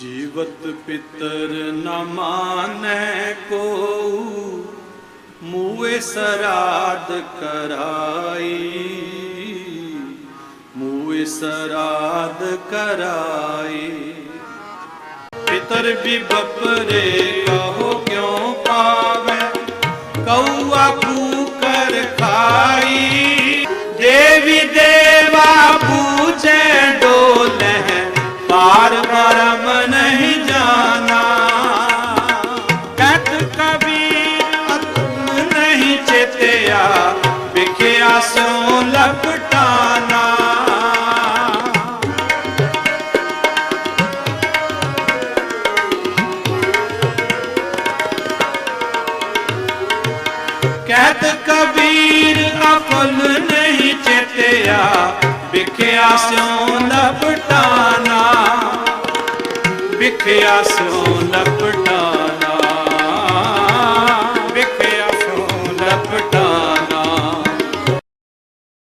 ਜੀਵਤ ਪਿਤਰ ਨ ਮਾਨੈ ਕੋ ਮੂਏ ਸਰਾਦ ਕਰਾਈ। ਮੂਏ ਸਰਾਦ ਕਰਾਈ। ਪਿਤਰ ਵੀ ਬਪਰੇ ਕਹੋ ਕਿਉ ਪਾਵੈ ਕਉਆ ਕੂਕਰ ਖਾਈ। ਲਪਟਾਨਾ। ਕਹਿਤ ਕਬੀਰ ਅਫਲ ਨਹੀਂ ਚੇਤਿਆ ਵਿਖਿਆ ਸਿਉ ਲਪਟਾਨਾ। ਵਿਖਿਆ ਸਿਉ